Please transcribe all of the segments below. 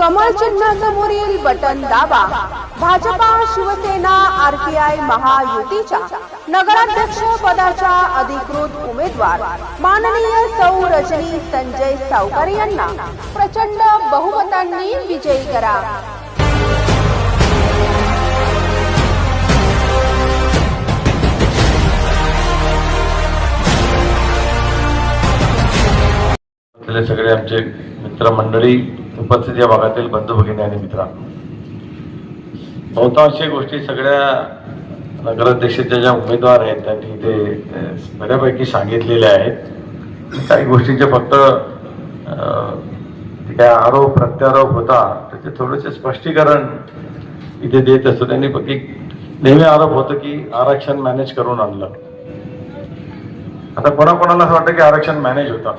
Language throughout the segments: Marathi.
कमळ चिन्हासमोर समोरील बटन दाबा. भाजपा शिवसेना आरपीआय महायुतीच्या नगराध्यक्ष पदाच्या अधिकृत उमेदवार. माननीय सौ रजनी संजय सावकार यांना प्रचंड बहुमतांनी विजयी करा. सगळे आमचे मित्रमंडळी उपस्थित या भागातील बंधू भगिनी आणि मित्र. बहुतांश गोष्टी सगळ्या नगराध्यक्षाच्या ज्या उमेदवार आहेत त्यांनी ते बऱ्यापैकी सांगितलेल्या आहेत. काही गोष्टींचे फक्त काय आरोप प्रत्यारोप होता त्याचे थोडेसे स्पष्टीकरण इथे देत असतो. त्यांनी फक्त एक नेहमी आरोप होतो की आरक्षण मॅनेज करून आणलं. आता कोणाकोणाला असं वाटतं की आरक्षण मॅनेज होतं?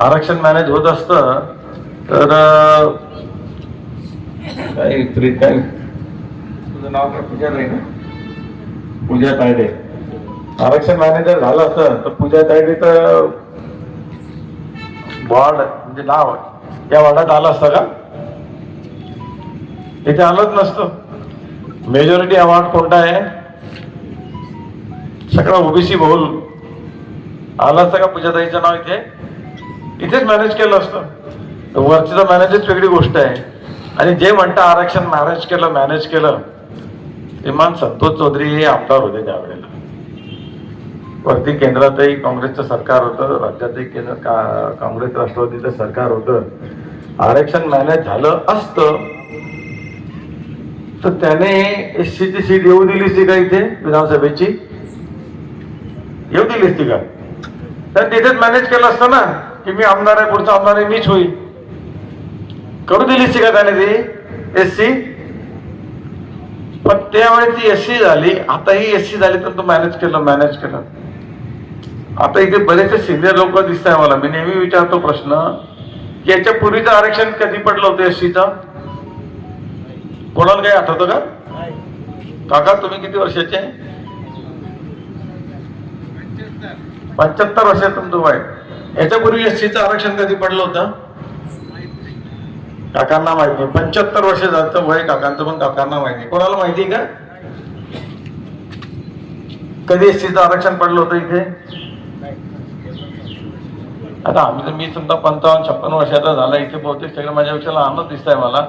आरक्षण मॅनेज होत असतं तर काय काय? तुझं नाव काय? पूजा ताई पूजा तायडे. आरक्षण मॅनेजर झालं असतं तर पूजा तायडे तर वॉर्ड म्हणजे नाव या वॉर्डात आलं असतं का? इथे आलंच नसतं. मेजॉरिटी अवॉर्ड कोणता आहे? सगळं ओबीसी बहुल. आलं असतं का पूजाताईचं नाव इथे? इथेच मॅनेज केलं असतं. वरतीचं मॅनेजच वेगळी गोष्ट आहे. आणि जे म्हणतं आरक्षण मॅनेज केलं मॅनेज केलं इमान संतोष चौधरी हे आमदार होते त्यावेळेला. वरती केंद्रातही काँग्रेसचं सरकार होतं राज्यातही केंद्र का- काँग्रेस राष्ट्रवादीचं सरकार होतं. आरक्षण मॅनेज झालं असतं. तर त्याने एस ची सीट येऊ दिली असती का इथे विधानसभेची? येऊ दिली असती का? तर तिथेच मॅनेज केलं असतं ना. की मी आमदार आहे पुढचा आमदार आहे मीच होईल. करू दिली सी का त्याने ती? एस सी पण त्यावेळी ती एस सी झाली. आता ही एस सी झाली तर तो मॅनेज केलं मॅनेज केलं. आता इथे बरेचसे सिनियर लोक दिसत आहे मला. मी नेहमी विचारतो प्रश्न की याच्या पूर्वीचं आरक्षण कधी पडलं होतं एस सीचं कोणाला काही आठवतं का? काका तुम्ही किती वर्षाचे? पंच्याहत्तर वर्षात तुमचं वय याच्यापूर्वी एस सीचं आरक्षण कधी पडलं होतं? काकांना माहीत नाही. पंच्याहत्तर वर्ष झालं वय काकांचं पण काकांना माहिती कोणाला माहिती का? कधी एस सीचं आरक्षण पडलं होतं इथे? आता आम्ही तर मी समजा पंचावन्न छप्पन वर्षाचा झाला इथे बहुतेक सगळं माझ्यापेक्षा लहानच दिसत आहे मला.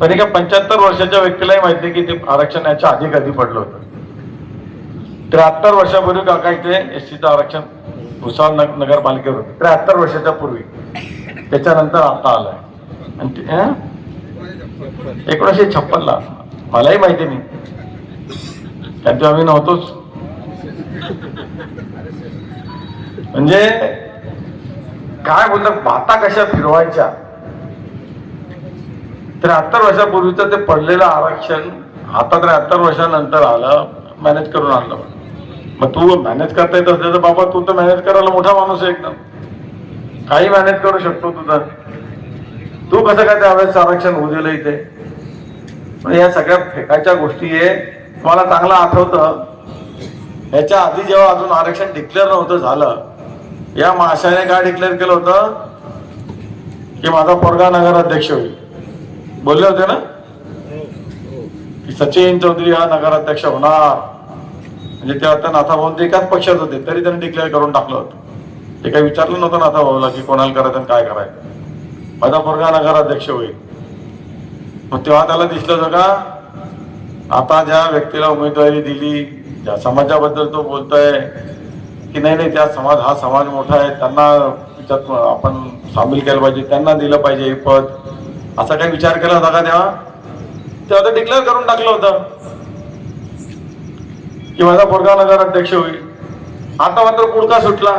पण एका पंच्याहत्तर वर्षाच्या व्यक्तीलाही माहिती आहे की ते आरक्षण याच्या आधी कधी पडलं होतं? त्र्याहत्तर वर्षापूर्वी काका इथे एस सीचं आरक्षण भुसावळ नग- नगरपालिकेवर होतं. त्र्याहत्तर वर्षाच्या पूर्वी. त्याच्यानंतर आता आलंय. आणि एकोणीसशे छप्पन ला मलाही माहिती नाही. त्यात आम्ही नव्हतोच. म्हणजे काय बोलतात भाता कशा फिरवायच्या? त्र्याहत्तर वर्षापूर्वीचं ते पडलेलं आरक्षण आता त्र्याहत्तर वर्षानंतर आलं मॅनेज करून आणलं. मग तू मॅनेज करता येत असले तर बाबा तू तर मॅनेज करायला मोठा माणूस आहे एकदम. काही मॅनेज करू शकतो तुझं तू कसं काय त्यावेळेस आरक्षण होऊ दिलं इथे? या सगळ्या फेकाच्या गोष्टी आहे मला चांगलं आठवतं. याच्या आधी जेव्हा अजून आरक्षण डिक्लेअर नव्हतं झालं या माशाने काय डिक्लेअर केलं होतं? की माझा पोरगा नगराध्यक्ष होईल. बोलले होते ना? की सचिन चौधरी हा नगराध्यक्ष होणार. म्हणजे ते आता नाथा भाऊ ते एकाच पक्षात होते तरी त्यांनी डिक्लेअर करून टाकलं होतं. ते काही विचारलं नव्हतं नाथा भाऊला की कोणाला करायचं आणि काय करायचं. माझा पोरगा नगराध्यक्ष होईल. मग तेव्हा त्याला दिसलं होतं का आता ज्या व्यक्तीला उमेदवारी दिली ज्या समाजाबद्दल तो बोलतोय की नाही नाही त्या समाज हा समाज मोठा आहे त्यांना त्याच्यात आपण सामील केलं पाहिजे त्यांना दिलं पाहिजे हे पद. असा काही विचार केला होता का तेव्हा? तेव्हा तर डिक्लेअर करून टाकलं होतं. की माझा पोरगा नगर अध्यक्ष होईल. आता मात्र पुढका सुटला.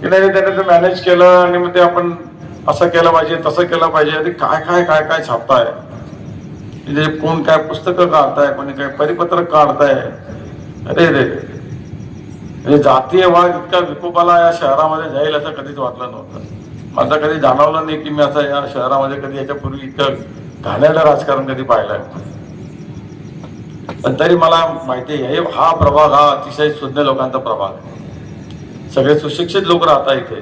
की नाही त्याने ते मॅनेज केलं आणि मग ते आपण असं केलं पाहिजे तसं केलं पाहिजे. ते काय काय काय काय छापताय? म्हणजे कोण काय पुस्तकं काढताय कोणी काय परिपत्रक काढताय? अरे रे म्हणजे जातीय वाद इतका विकोपाला या शहरामध्ये जाईल असं कधीच वाटलं नव्हतं. माझं कधी जाणवलं नाही की मी असं या शहरामध्ये कधी याच्यापूर्वी इतकं घाण्याला राजकारण कधी पाहिलंय. पण तरी मला माहिती आहे हा प्रभाग हा अतिशय शुद्ध लोकांचा प्रभाग सगळे सुशिक्षित लोक राहतात इथे.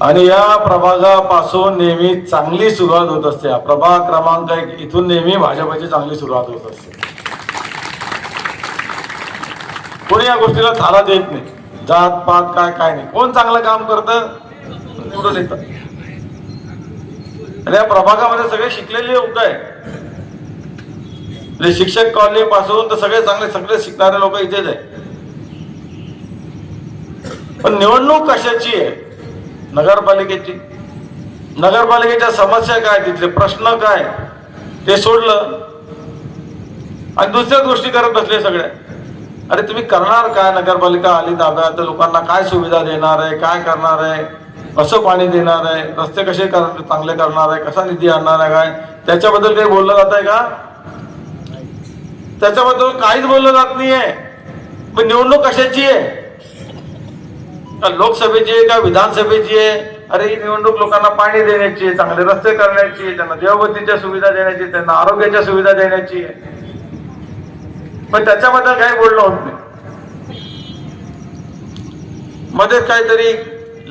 आणि या प्रभागापासून नेहमी चांगली सुरुवात होत असते. हा प्रभाग क्रमांक एक इथून नेहमी भाजपाची चांगली सुरुवात होत असते. कोणी या गोष्टीला थारा देत नाही. जात पात काय काय नाही. कोण चांगलं काम करतं? निवडून येतं. आणि या प्रभागामध्ये सगळे शिकलेले लोक आहे म्हणजे शिक्षक कॉलनी पासून तर सगळे चांगले सगळे शिकणारे लोक इथेच आहे पण निवडणूक कशाची आहे? नगरपालिकेची. नगरपालिकेच्या समस्या काय तिथले? प्रश्न काय? ते सोडलं. आणि दुसऱ्या गोष्टी करत बसले सगळ्या अरे तुम्ही करणार काय? नगरपालिका आली ताब्यात तर लोकांना काय सुविधा देणार आहे? काय करणार आहे? कसं पाणी देणार आहे? रस्ते कसे कर चांगले करणार आहे? कसा निधी आणणार आहे? काय? त्याच्याबद्दल काही बोललं जात आहे का? त्याच्याबद्दल काहीच बोललं जात नाहीये. मग निवडणूक कशाची आहे? का लोकसभेची आहे का विधानसभेची आहे? अरे ही निवडणूक लोकांना पाणी देण्याची आहे चांगले रस्ते करण्याची त्यांना देवबत्तीच्या सुविधा देण्याची त्यांना आरोग्याच्या सुविधा देण्याची आहे. पण त्याच्याबद्दल काही बोलणं होत नाही. मध्येच काहीतरी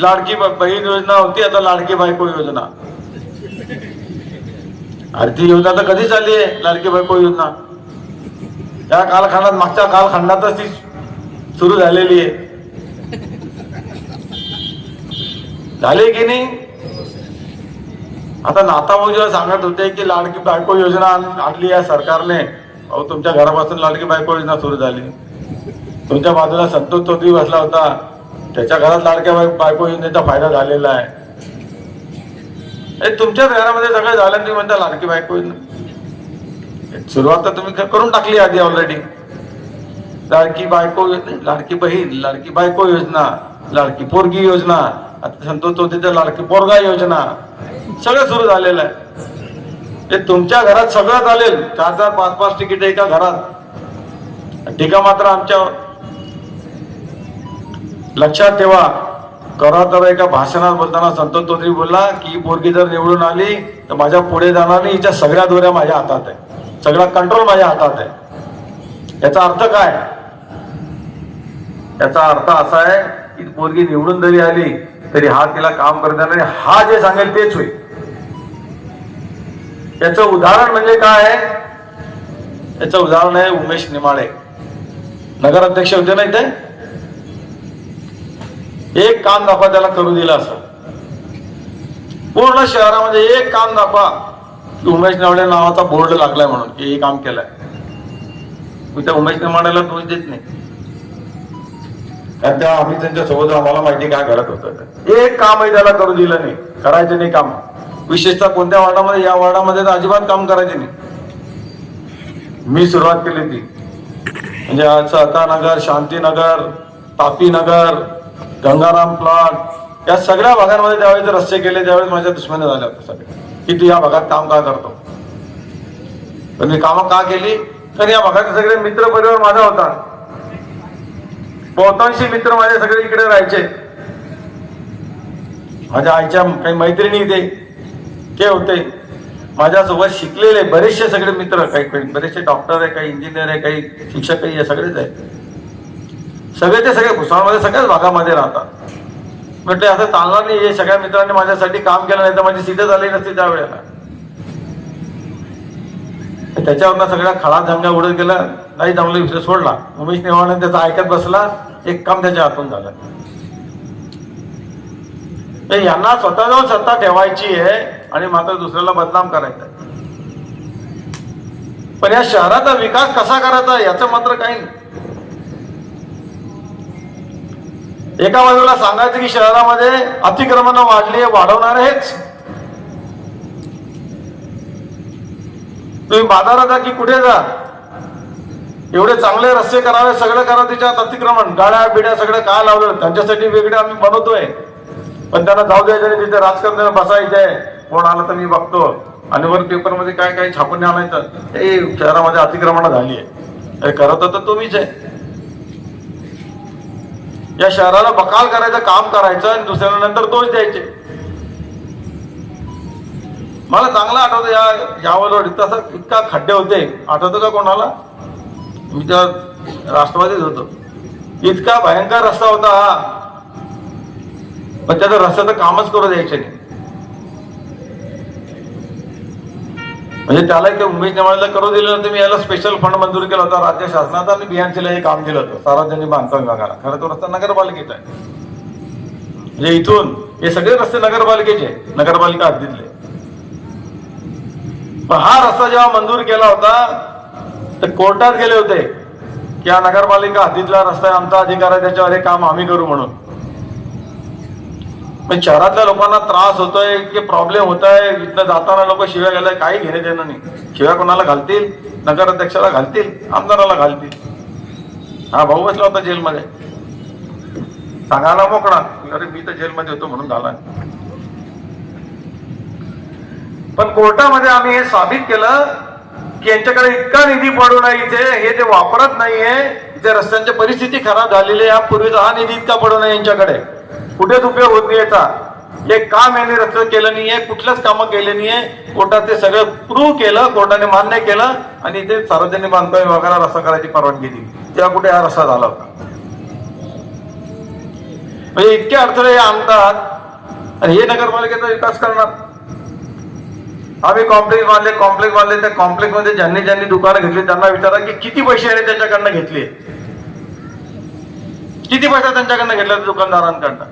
लाडकी बहीण योजना होती आता लाडकी बायको योजना. अरे ती योजना तर कधी चालली आहे लाडकी बायको योजना? त्या कालखंडात मागच्या कालखंडातच ती सुरू झालेली आहे. झाले की नाही? आता नाताभाऊ जेव्हा सांगत होते की लाडकी बायको योजना आणली आहे सरकारने अहो तुमच्या घरापासून लाडकी बायको योजना सुरू झाली. तुमच्या बाजूला संतोष चौधरी बसला होता. त्याच्या घरात लाडक्या बायको योजनेचा फायदा झालेला आहे. तुमच्याच घरामध्ये सगळं झालं तुम्ही म्हणता लाडकी बायको योजना. सुरुवात तर तुम्ही करून टाकली आधी ऑलरेडी लाडकी बायको लाडकी बहीण लाडकी बायको योजना लाडकी पोरगी योजना आता संतोष चौधरीच्या लाडकी पोरगा योजना सगळं सुरू झालेलं आहे. ते तुमच्या घरात सगळं चालेल. चार चार पाच पाच तिकीट एका घरात. टीका मात्र आमच्या लक्षात ठेवा. करा तर एका भाषणात बोलताना संतोष चौधरी बोलला की पोरगी जर निवडून आली तर माझ्या पुढे जाणार नाही हिच्या सगळ्या दोऱ्या माझ्या हातात आहे सगळा कंट्रोल माझ्या हातात आहे. याचा अर्थ काय? याचा अर्थ असा आहे की पोरगी निवडून जरी आली तरी हा तिला काम करत आणि हा जे सांगेल तेच होईल. याचं उदाहरण म्हणजे काय आहे? याचं उदाहरण आहे उमेश निमाळे नगराध्यक्ष होते ना इथे? एक काम दाखवा त्याला करू दिला असं. पूर्ण शहरामध्ये एक काम दाखवा. की उमेश निमाळे नावाचा बोर्ड लागलाय म्हणून की हे काम केलंय. मी त्या उमेश निमाळेला दोष देत नाही. कारण त्या आम्ही त्यांच्यासोबत आम्हाला माहिती काय करत होतं. एक एक कामही त्याला करू दिलं नाही करायचं नाही काम. विशेषतः कोणत्या वार्डामध्ये या वार्डामध्ये तर अजिबात काम करायचे नाही. मी सुरुवात केली ती. म्हणजे सहकारनगर शांतीनगर तापीनगर गंगाराम प्लॉट या सगळ्या भागांमध्ये त्यावेळेस रस्ते केले त्यावेळेस माझ्या दुश्मनी झाल्या होत्या की तू या भागात काम का करतो? पण मी कामं का केली? तर या भागाचे सगळे मित्र परिवार माझा होता. बहुतांशी मित्र माझे सगळे इकडे राहायचे. माझ्या आईच्या काही मैत्रिणी इथे ते होते. माझ्यासोबत शिकलेले बरेचसे सगळे मित्र काही काही बरेचसे डॉक्टर आहे काही इंजिनियर आहे काही शिक्षक आहे सगळेच आहेत. सगळेचे सगळे भुसावळमध्ये सगळ्याच भागामध्ये राहतात. म्हटलं असं चालणार नाही हे सगळ्या मित्रांनी माझ्यासाठी काम केलं नाही तर माझी सीटच आली नसती त्यावेळेला. त्याच्यावरनं सगळ्या खळा जंगा उडत गेला नाही जमलं विषय सोडला. उमेश नेवाने त्याचा ऐकत बसला एक काम त्याच्या हातून झालं. तर यांना स्वतःजवळ सत्ता ठेवायची आहे आणि मात्र दुसऱ्याला बदनाम करायचं पण या शहराचा विकास कसा करायचा याचं मात्र काही एका बाजूला सांगायचं की शहरामध्ये अतिक्रमण वाढली आहे वाढवणार हेच तुम्ही बाजारात जा की कुठे जा? एवढे चांगले रस्ते करावे सगळं करा त्याच्यात अतिक्रमण. गाड्या बिड्या सगळं काय लावलं? त्यांच्यासाठी वेगळे आम्ही बनवतोय. पण त्यांना जाऊ द्यायचं नाही तिथे राजकारण बसायचंय कोण आलं तर मी बघतो. आणि वर पेपरमध्ये काय काय छापून आणायचं? हे शहरामध्ये अतिक्रमण झाली आहे. अरे करत तर तुम्हीच आहे. या शहराला बकाल करायचं काम करायचं आणि दुसऱ्याला नंतर दोष द्यायचे. मला चांगलं आठवतं या यावर तसं इतका खड्डे होते. आठवतं का कोणाला? मी त्या राष्ट्रवादीच होतो. इतका भयंकर रस्ता होता हा. पण त्याचं रस्त्याचं कामच करू द्यायचं नाही. म्हणजे त्याला इथे उमेश निवाडीला करू दिलं नव्हतं मी याला स्पेशल फंड मंजूर केला होता. राज्य शासनाचा आणि बीएमसीला हे काम दिलं होतं. सार्वजनिक बांधकाम विभागाला. खरं तो रस्ता नगरपालिकेचा आहे. म्हणजे इथून हे सगळे रस्ते नगरपालिकेचे नगरपालिका हद्दीतले. पण हा रस्ता जेव्हा मंजूर केला होता तर कोर्टात गेले होते की हा नगरपालिका हद्दीतला रस्ता आहे आमचा अधिकार आहे त्याच्यावर हे काम आम्ही करू म्हणून. पण शहरातल्या लोकांना त्रास होतोय इतके प्रॉब्लेम होत आहे इथनं जाताना लोक शिव्या घ्यायला काही घेणे देणं नाही. शिव्या कोणाला घालतील? नगराध्यक्षाला घालतील? आमदाराला घालतील? हा भाऊ बसला होता जेलमध्ये. सांगायला मोकळा. अरे मी तर जेलमध्ये होतो म्हणून झाला. पण कोर्टामध्ये आम्ही हे साबित केलं की यांच्याकडे इतका निधी पडू नये इथे हे ते वापरत नाहीये इथे रस्त्यांची परिस्थिती खराब झालेली आहे यापूर्वीचा हा निधी इतका पडू नये यांच्याकडे. कुठेच उपयोग होत नाही याचा. हे काम यांनी रद्द केलं नाहीये कुठलंच कामं केले नाहीये. कोर्टात ते सगळं प्रूव्ह केलं कोर्टाने मान्य केलं आणि ते सार्वजनिक बांधकाम विभागाला रस्ता करायची परवानगी दिली. तेव्हा कुठे हा रस्ता झाला होता? म्हणजे इतके अडथळे हे आणतात आणि हे नगरपालिकेचा विकास करणार. आम्ही कॉम्प्लेक्स बांधले कॉम्प्लेक्स बांधले त्या कॉम्प्लेक्समध्ये ज्यांनी ज्यांनी दुकानं घेतली त्यांना विचारा की किती पैसे याने त्यांच्याकडनं घेतले. किती पैसा त्यांच्याकडनं घेतला दुकानदारांकडनं?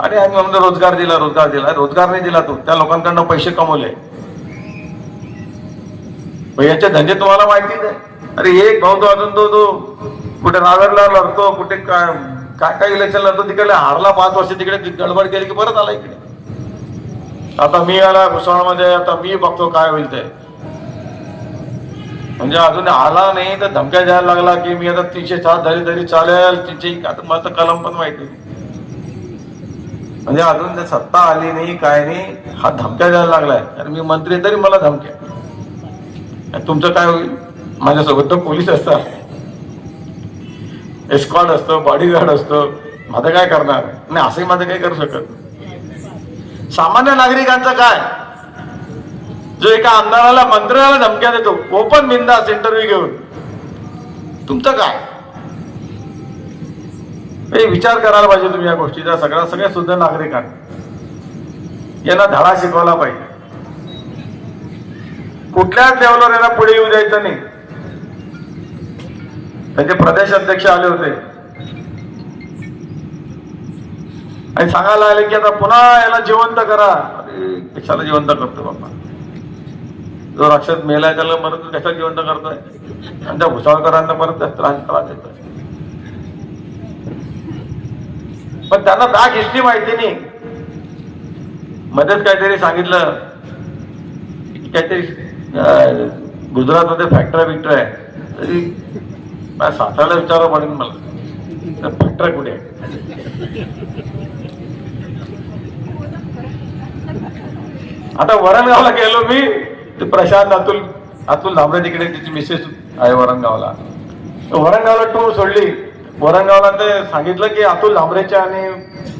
आणि आम्ही म्हणजे रोजगार दिला रोजगार दिला. रोजगार नाही दिला तू. त्या लोकांकडनं पैसे कमवले. याचे धंदे तुम्हाला माहितीच आहे. अरे एक भाऊ तो अजून तो तो कुठे रावेरला लढतो कुठे काय काय काय इलेक्शन लढतो तिकडे हारला पाच वर्ष तिकडे गडबड केली की परत आला इकडे. आता मी आला भुसावळमध्ये आता मी बघतो काय होईल ते. म्हणजे अजून आला नाही तर धमक्या द्यायला लागला की मी आता तीनशे सात झाली तरी चालेल तीनशे आता मला तर कलम पण माहिती नाही. म्हणजे अजून ते सत्ता आली नाही काय नाही हा धमक्या द्यायला लागलाय. कारण मी मंत्री तरी मला धमक्या. तुमचं काय होईल? माझ्यासोबत तर पोलीस असतात. एस्कॉड असतं बॉडीगार्ड असतं. माझं काय करणार? नाही असंही माझं काही करू शकत सामान्य नागरिकांचं काय? जो एका आमदाराला मंत्र्याला धमक्या देतो ओपन बिंदास इंटरव्ह्यू घेऊन. तुमचं काय? हे विचार करायला पाहिजे तुम्ही या गोष्टीचा. सगळ्या सगळ्या सुद्धा नागरिकांनी यांना धडा शिकवला पाहिजे. कुठल्याच लेवलवर यांना पुढे येऊ द्यायचं नाही. त्यांचे प्रदेश अध्यक्ष आले होते. आणि सांगायला आले की आता पुन्हा याला जिवंत करा. अरे कशाला जिवंत करतो बाबा जो राक्षस मेलाय त्याला परत कशाला जिवंत करतोय. आणि त्या भुसावळकरांना परत त्रास त्रास देतोय. पण त्यांना दाग हिस्ट्री माहिती नाही? मध्येच काहीतरी सांगितलं. काहीतरी गुजरातमध्ये फॅक्टरी बिक्टर आहे. तरी माझ्या साताऱ्याला विचारावं पडेल मला. फॅक्टरी कुठे आहे? आता वरणगावला गेलो मी. ते प्रशांत अतुल अतुल धामरे तिकडे तिची मिसेस आहे वरणगावला. वरणगावला टूर सोडली. वरणगावला ते सांगितलं की अतुल धामरेच्या आणि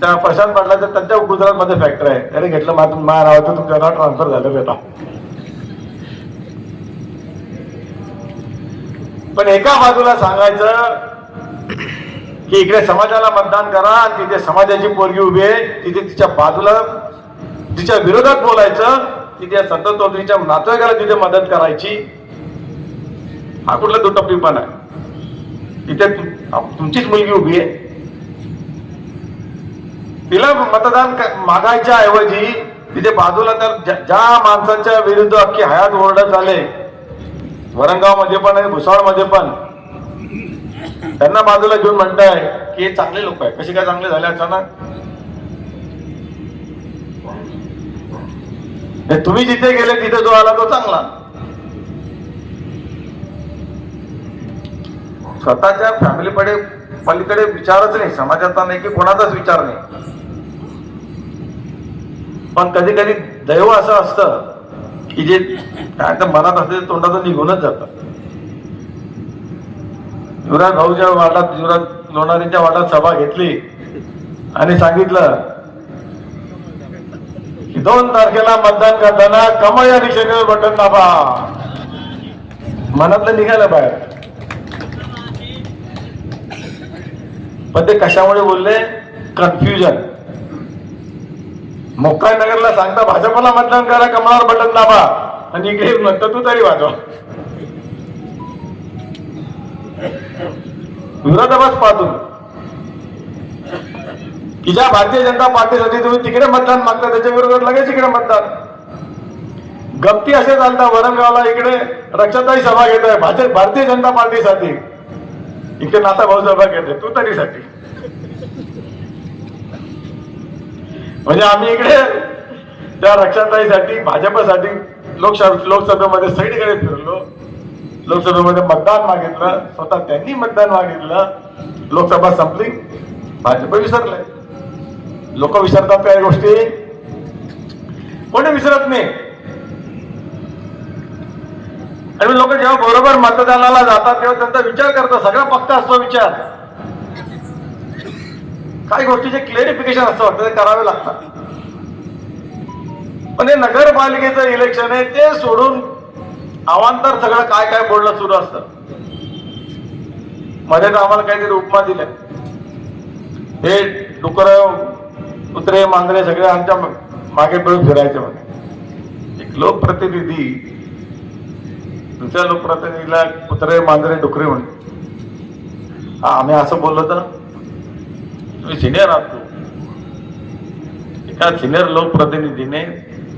त्या प्रशांत पाटलाच्या त्यांच्या गुजरातमध्ये फॅक्टरी आहे. त्याने घेतलं मा माझ्या नावाचं तुमच्या नाव ट्रान्सफर झालं होता पण एका बाजूला सांगायचं की इकडे समाजाला मतदान करा तिथे समाजाची पोरगी उभी आहे तिथे तिच्या बाजूला तिच्या विरोधात बोलायचं तिथे संत चौधरीच्या नातेवाईकाला तिथे मदत करायची हा कुठला दुटप्पीपण आहे. तिथे तुमचीच मुलगी उभी आहे. तिला मतदान मागायच्या ऐवजी तिथे बाजूला तर ज्या ज्या विरुद्ध अख्खी हयात ओरडत झाले वरणगावमध्ये पण आणि भुसावळमध्ये पण त्यांना बाजूला घेऊन म्हणताय की हे चांगले लोक आहे कसे काय चांगले झाले अचानक? तुम्ही जिथे गेले तिथे जो आला तो चांगला. स्वतःच्या फॅमिलीकडे पलीकडे विचारच नाही. समाजाचा नाही की कोणाचाच विचार नाही. पण कधी कधी दैव असं असतं की जे काय तर मनात असते ते तोंडातून निघूनच जातं. युवराज भाऊच्या वाडात युवराज लोणारीच्या वाडात सभा घेतली आणि सांगितलं की दोन तारखेला मतदान करताना कमळ या दिशेने बटन दाबा. मनातलं निघालं बाहेर. पण ते कशामुळे बोलले? कन्फ्युजन मोकाय नगरला सांगता भाजपला मतदान करा कमळावर बटन दाबा. आणि इकडे म्हणतो तू तरी वाजवा. विरोधाभास पाहतो. की ज्या भारतीय जनता पार्टीसाठी तुम्ही तिकडे मतदान मागता त्याच्या विरोधात लगेच इकडे मतदान. गप्ती असे चालता वरणगावला इकडे रक्षाताई सभा घेत आहे भाजप भारतीय जनता पार्टीसाठी. इकडे नाता भाऊ सभा घेते तू तरीसाठी. म्हणजे आम्ही इकडे त्या रक्षाताईसाठी भाजपसाठी लोकशा लोकसभेमध्ये सगळीकडे फिरलो. लोकसभेमध्ये मतदान मागितलं स्वतः त्यांनी मतदान मागितलं. लोकसभा संपली भाजप विसरले. लोक विसरतात काही गोष्टी? कोणी विसरत नाही. आणि लोक जेव्हा बरोबर मतदानाला जातात तेव्हा त्यांचा विचार करतात सगळा पक्का असतो विचार. काही गोष्टीचे क्लेरिफिकेशन असं वाटतं ते करावे लागतात. पण हे नगरपालिकेचं इलेक्शन आहे ते सोडून अवांतर सगळं काय काय बोलणं सुरू असतं. मध्ये तर आम्हाला काहीतरी उपमा दिल्या. हे डुकर कुत्रे मांजरे सगळे आमच्या मागे पळून फिरायचे म्हणे. एक लोकप्रतिनिधी दुसऱ्या लोकप्रतिनिधीला कुत्रे मांजरे डुकरे म्हणे हा आम्ही असं बोललो तर तुम्ही सिनियर आहात तू. एका सिनियर लोकप्रतिनिधीने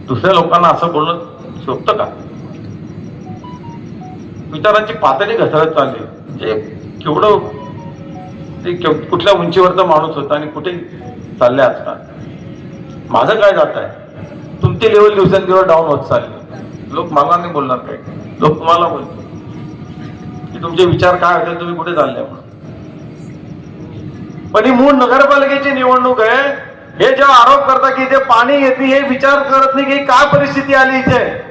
दुसऱ्या लोकांना असं बोलणं शोभतं का? विचारांची पातळी घसरत चालली. म्हणजे केवढं ते कुठल्या उंचीवरचा माणूस होता आणि कुठे चालले असतात माझं काय जात आहे? तुमची लेवल दिवसेंदिवस डाऊन होत चालली. लोक मला नाही बोलणार काही. लोक तुम्हाला बोलतील. की तुमचे विचार काय होते तुम्ही कुठे चालले म्हणून. पण ही मूळ नगरपालिकेची निवडणूक आहे. हे जेव्हा आरोप करता की इथे पाणी येते हे विचार करत नाही की काय परिस्थिती आली इथे.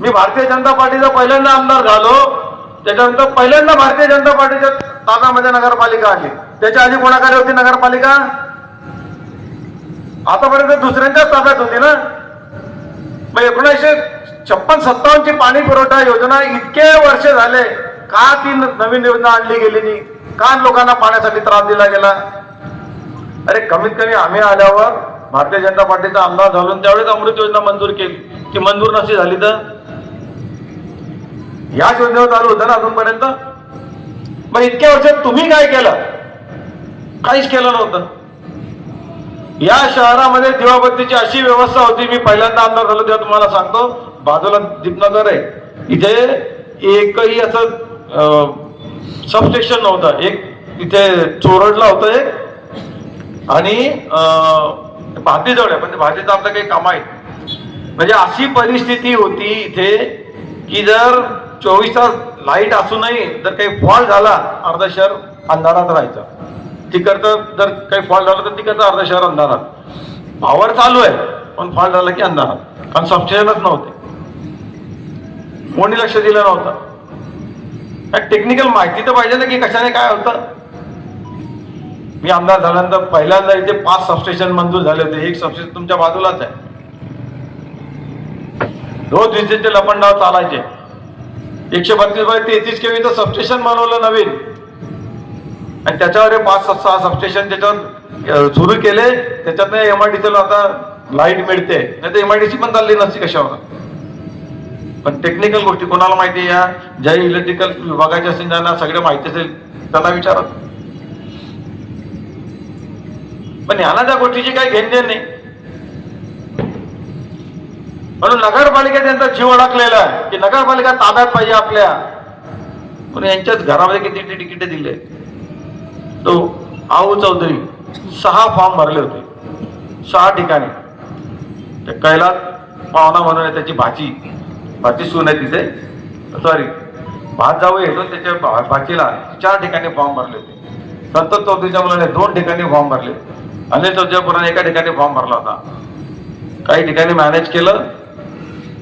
मी भारतीय जनता पार्टीचा पहिल्यांदा आमदार झालो. त्याच्यानंतर पहिल्यांदा भारतीय जनता पार्टीच्या ताब्यामध्ये नगरपालिका आली. त्याच्या आधी कोणाकडे होती नगरपालिका? आतापर्यंत दुसऱ्यांच्याच ताब्यात होती ना? मग एकोणीसशे छप्पन सत्तावन्नची पाणी पुरवठा योजना इतके वर्ष झाले. का ती नवीन योजना आणली गेली नाही? का लोकांना पाण्यासाठी त्रास दिला गेला? अरे कमीत कमी आम्ही आल्यावर भारतीय जनता पार्टीचा आमदार झालो त्यावेळेस अमृत योजना मंजूर केली. की मंजूर नशी झाली तर? या योजनेवर चालू होतं ना अजूनपर्यंत? मग इतक्या वर्षात तुम्ही काय केलं? काहीच केलं नव्हतं. या शहरामध्ये दिवाबत्तीची अशी व्यवस्था होती मी पहिल्यांदा आमदार झालो तेव्हा तुम्हाला सांगतो बाजूला दीपनगर आहे. इथे एकही असं सबस्टेशन नव्हतं. एक इथे चोरडला होतं एक. आणि भातीजवळ आहे. पण भातीचं आपलं काही काम आहे. म्हणजे अशी परिस्थिती होती इथे की जर चोवीस तास लाइट असूनही जर काही फॉल्ट झाला अर्ध शहर अंधारात राहायचं. तिकडचं जर काही फॉल्ट झाला तर तिकडचं अर्ध शहर अंधारात. पॉवर चालू आहे. पण फॉल्ट आला की अंधार कारण सबस्टेशनच नव्हते. कोणी लक्ष दिलं नव्हतं. टेक्निकल माहिती तर पाहिजे ना की कशाने काय होतं. मी आमदार झाल्यानंतर पहिल्यांदा इथे पाच सबस्टेशन मंजूर झाले होते. एक सबस्टेशन तुमच्या बाजूलाच आहे. रोज विजेचे लपंडाव चालायचे. एकशे बत्तीस बाय तेहतीस केवीचं सबस्टेशन बनवलं नवीन. आणि त्याच्यावर हे पाच सहा सबस्टेशन त्याच्यावर सुरू केले त्याच्यात एम आय डी आता लाइट मिळते. नाही तर एम आय डी सी पण चालली नसती कशावर. पण टेक्निकल गोष्टी कोणाला माहिती या? ज्या इलेक्ट्रिकल विभागाच्या असेल ज्यांना सगळं माहिती असेल त्यांना विचारा. पण ह्याला त्या गोष्टीची काही घेणदेण नाही. म्हणून नगरपालिकेत त्यांचा जीव अडकलेला आहे की नगरपालिका ताब्यात पाहिजे आपल्या. पण यांच्याच घरामध्ये किती तिकिटे दिले? तो आऊ चौधरी सहा फॉर्म भरले होते. सहा ठिकाणी. त्या कैलास पाहुणा म्हणून आहे त्याची भाची. भाची सून आहे तिथे. सॉरी भात जावं येतो त्याच्या भा- भाचीला चार ठिकाणी फॉर्म भरले होते. संत चौधरीच्या मुलाने दोन ठिकाणी फॉर्म भरले. अनिल चौधरी पुराने एका ठिकाणी फॉर्म भरला होता. काही ठिकाणी मॅनेज केलं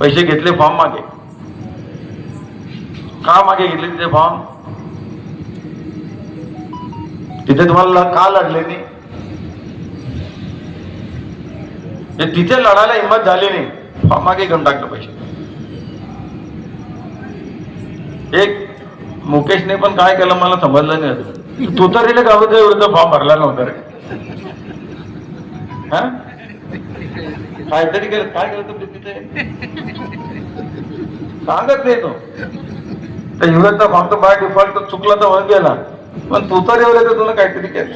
पैसे घेतले फॉर्म मागे. का मागे घेतले तिथे फॉर्म तिथे तुम्हाला का लढले नाही हे तिथे लढायला हिंमत झाली नाही. फॉर्म मागे घेऊन टाकलं पैसे. एक मुकेशने पण काय केलं मला समजलं नाही अजून. तू तर रे गावाच्या विरुद्ध फॉर्म भरला नव्हता रे. हा? काहीतरी केलं काय केलं तुम्ही तिथे? सांगत नाही तो. तर फॉर्म तर बाय डिफॉल्ट तर चुकला तर होऊन गेला. पण तू तर एवढं तर तुला काहीतरी केलं.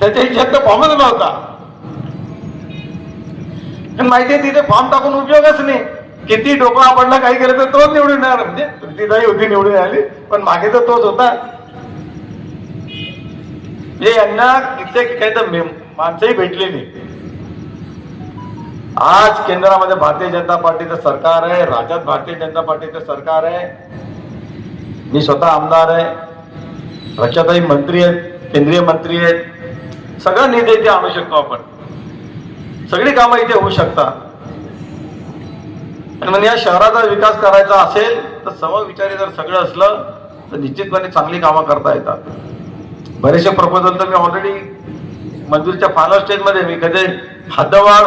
त्याच्या इच्छेत फॉर्मच नव्हता. पण माहितीये तिथे फॉर्म टाकून उपयोगच नाही. किती डोकं आपणला काही केलं तर तोच निवडून येणार म्हणजे तिथंही होती निवडून आली. पण मागे तर तोच होता. म्हणजे यांना कित्येक काही तर माणसंही भेटली नाही. आज केंद्रामध्ये भारतीय जनता पार्टीचं सरकार आहे राज्यात भारतीय जनता पार्टीचं सरकार आहे. मी स्वतः आमदार आहे. रक्षाताई मंत्री आहेत केंद्रीय मंत्री आहेत. सगळं निधी इथे आणू शकतो आपण. सगळी कामं इथे होऊ शकतात. आणि म्हणजे या शहराचा विकास करायचा असेल तर समविचारी जर सगळं असलं तर निश्चितपणे चांगली कामं करता येतात. बरेचसे प्रपोजल तर मी ऑलरेडी मंजूरच्या फायनल स्टेजमध्ये मी कधी हद्दवाढ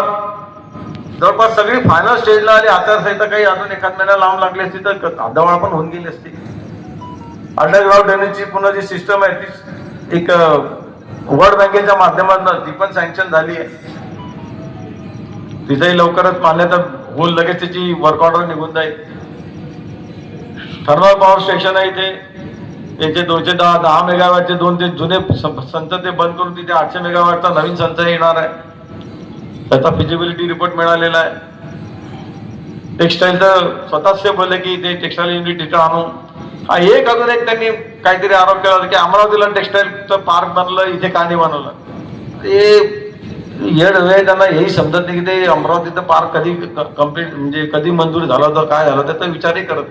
जवळपास सगळी फायनल स्टेजला आली आचारसंहिता काही अजून एखाद महिना लावून लागली असती तर हद्दवाढ पण होऊन गेली असती. अंडरग्राऊंड ड्रेनेजची पुन्हा जी सिस्टम आहे ती एक वर्ल्ड बँकेच्या माध्यमातून ती पण सँक्शन झाली आहे. तिचंही लवकरच मान्यता होऊन लगेच त्याची वर्क ऑर्डर निघून जाईल. थर्मल पॉवर स्टेशन आहे इथे. याचे दोनशे दहा दहा मेगावॅटचे दोन ते जुने सं- संच ते बंद करून तिथे आठशे मेगावॅटचा नवीन संच येणार आहे. त्याचा फिजिबिलिटी रिपोर्ट मिळालेला आहे. टेक्स्टाईलचं स्वतःच ते बोलले की ते टेक्स्टाईल युनिट तिथं आणू. एक अजून एक त्यांनी काहीतरी आरोप केला होता की अमरावतीला टेक्स्टाईलचं पार्क बनलं इथे का नाही बनवलं. ते येड वेळ त्यांना हेही समजत नाही की ते अमरावतीचं पार्क कधी कंप्लीट म्हणजे कधी मंजूर झालं होतं काय झालं त्याचा विचारही करत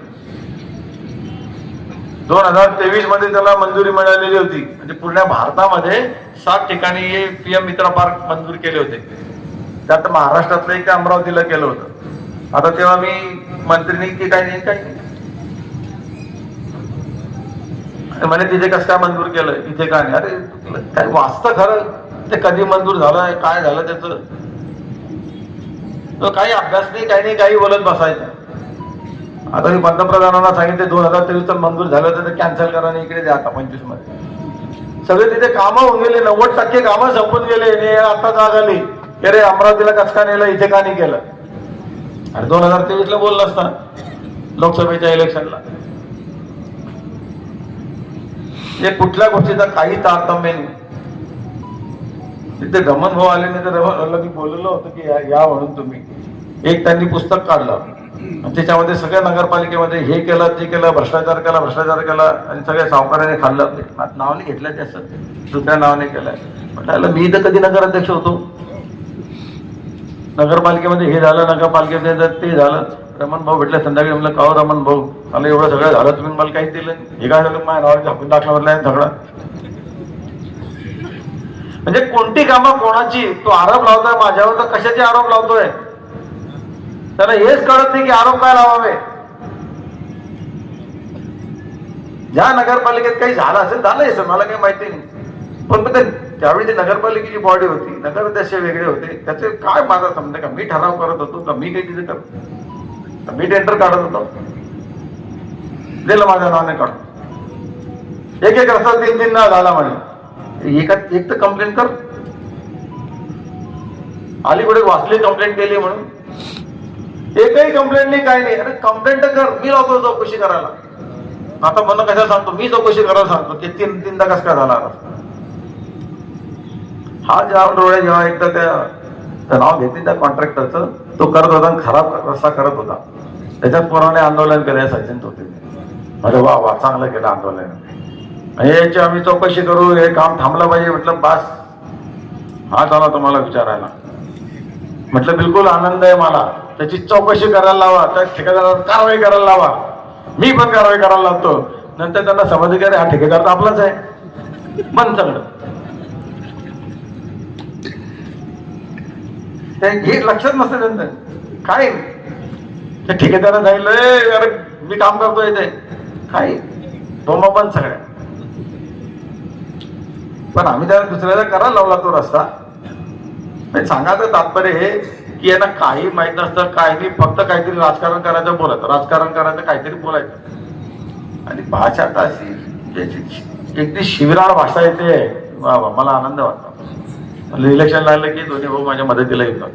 दोन हजार तेवीसमध्ये त्याला मंजुरी मिळालेली होती. म्हणजे पूर्ण भारतामध्ये सात ठिकाणी हे पीएम मित्र पार्क मंजूर केले होते. त्यात महाराष्ट्रातलं एक ते अमरावतीला केलं होतं. आता तेव्हा मी मंत्रीनी की काही नाही काही नाही आणि म्हणे तिथे कसं काय मंजूर केलं? इथे काय नाही? अरे काय वाचतं खरं? ते कधी मंजूर झालं काय झालं त्याच? तो काही अभ्यास नाही काही नाही काही बोलत बसायचं. आता मी पंतप्रधानांना सांगितले दोन हजार तेवीस तर मंजूर झालं तर ते कॅन्सल करा आणि इकडे द्या आता पंचवीसमध्ये सगळे तिथे कामं होऊन गेले नव्वद टक्के कामं संपून गेले आता जाग आली. की रे अमरावतीला कसं का नेलं? इथे का नाही केलं? आणि दोन हजार तेवीस ला बोललं असता लोकसभेच्या इलेक्शनला. हे कुठल्या गोष्टीचा काही तारतम्य नाही. तिथे रमण भाऊ आले नाही तर रमण भाऊला मी बोललो होतो की या या म्हणून तुम्ही. एक त्यांनी पुस्तक काढलं. आणि त्याच्यामध्ये सगळ्या नगरपालिकेमध्ये हे केलं ते केलं भ्रष्टाचार केला भ्रष्टाचार केला आणि सगळ्या सावकाराने खाल्लं. ते नावाने घेतलं ते असं दुसऱ्या नावाने केलंय म्हटलं मी तर कधी नगराध्यक्ष होतो? नगरपालिकेमध्ये हे झालं नगरपालिकेमध्ये ते झालं रमण भाऊ भेटले संध्याकाळी म्हणलं का हो रमण भाऊ मला एवढं सगळं झालं तुम्ही मला काहीच दिलं हे काय झालं? माझ्या नावावर झाकून टाकलं म्हटलं सगळा म्हणजे कोणती कामं कोणाची? तो आरोप लावतोय माझ्यावर तर कशाचे आरोप लावतोय? त्याला हेच कळत नाही की आरोप काय लावावे. ज्या नगरपालिकेत काही झालं असेल झालंय सर मला काही माहिती नाही. पण ते- त्यावेळी ती नगरपालिकेची बॉडी होती नगराध्यक्ष वेगळे होते त्याचे काय माझा समजा का? मी ठराव करत होतो का मी काही तिथे करतो मी टेंडर काढत होतो. दिलं माझ्या नावाने काढून एक एक रस्ता तीन तीन ना झाला म्हणे. एका एक तर कंप्लेंट कर. अलीकडे वाचली कंप्लेंट केली म्हणून. एकही कंप्लेंट नाही काही नाही. अरे कंप्लेंट कर. मी लावतो चौकशी करायला. आता मला कशा सांगतो? मी चौकशी करायला सांगतो. की तीन तीनदा कस काय झाला हा जेव्हा डोळे जेव्हा एकदा त्या त्या नाव घेतली त्या कॉन्ट्रॅक्टरचं तो करत होता आणि खराब रस्ता करत होता. त्याच्यात पोराने आंदोलन केलं सचिन होते अरे वा वा चांगलं केलं आंदोलन. याची आम्ही चौकशी करू हे काम थांबलं पाहिजे म्हटलं बास. हा झाला तुम्हाला विचारायला. म्हटलं बिलकुल आनंद आहे मला. त्याची चौकशी करायला लावा त्या ठेकेदारावर कारवाई करायला लावा. मी पण कारवाई करायला लावतो नंतर त्यांना समजलं हा ठेकेदार तर आपलाच आहे. बंद सगळं. ते हे लक्षात नसतं त्यांचं. काय? त्या ठेकेदारानं जाईल "ए, अरे मी काम करतोय ते काय? बोंबा बंद सगळ्या. पण आम्ही त्याला दुसऱ्याला करायला लावला तो रस्ता. सांगायचं तात्पर्य हे की यांना काही माहीत नसतं काही नाही फक्त काहीतरी राजकारण करायचं बोलायचं राजकारण करायचं काहीतरी बोलायचं. आणि भाषा तर अशी याची एक ती भाषा येते वा मला आनंद वाटतो. म्हणजे इलेक्शन लागलं की दोन्ही भाऊ माझ्या मदतीला येतात.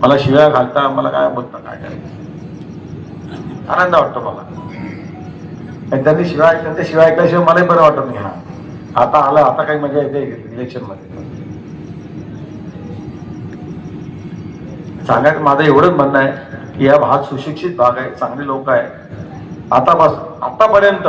मला शिव्या घालता मला काय बोलता काय करायचं आनंद वाटतो मला. आणि त्यांनी शिवाय त्यांच्या शिवाय ऐकल्याशिवाय मलाही बरं वाटत नाही हा. आता आलं आता काही मजा येते इलेक्शनमध्ये. सांगायचं माझं एवढंच म्हणणं आहे की या भाग सुशिक्षित भाग आहे चांगले लोक आहे. आतापासून आतापर्यंत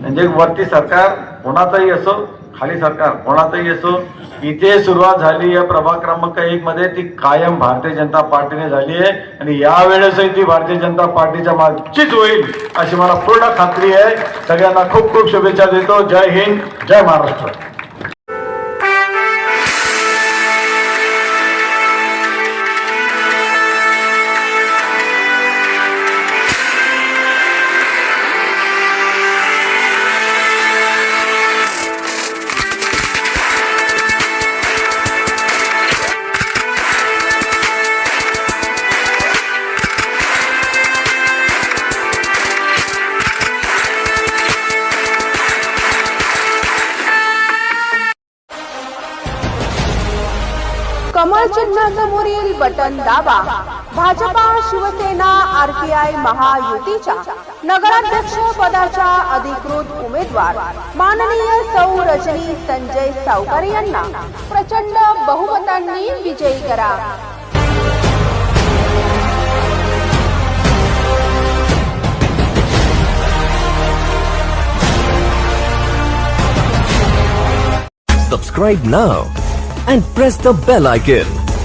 म्हणजे वरती सरकार कोणाचंही असो खाली सरकार कोणातही असो इथे सुरुवात झाली या प्रभाग क्रमांक एक मध्ये ती कायम भारतीय जनता पार्टीने झाली आहे आणि यावेळेसही ती भारतीय जनता पार्टीच्या मागचीच होईल अशी मला पूर्ण खात्री आहे. सगळ्यांना खूप खूप शुभेच्छा देतो. जय हिंद जय महाराष्ट्र. बटन दाबा भाजपा शिवसेना आरपीआय महायुतीच्या नगराध्यक्ष पदाच्या अधिकृत उमेदवार माननीय सौ रजनी संजय सावकार यांना प्रचंड बहुमतांनी विजयी करा Subscribe now and press the bell icon.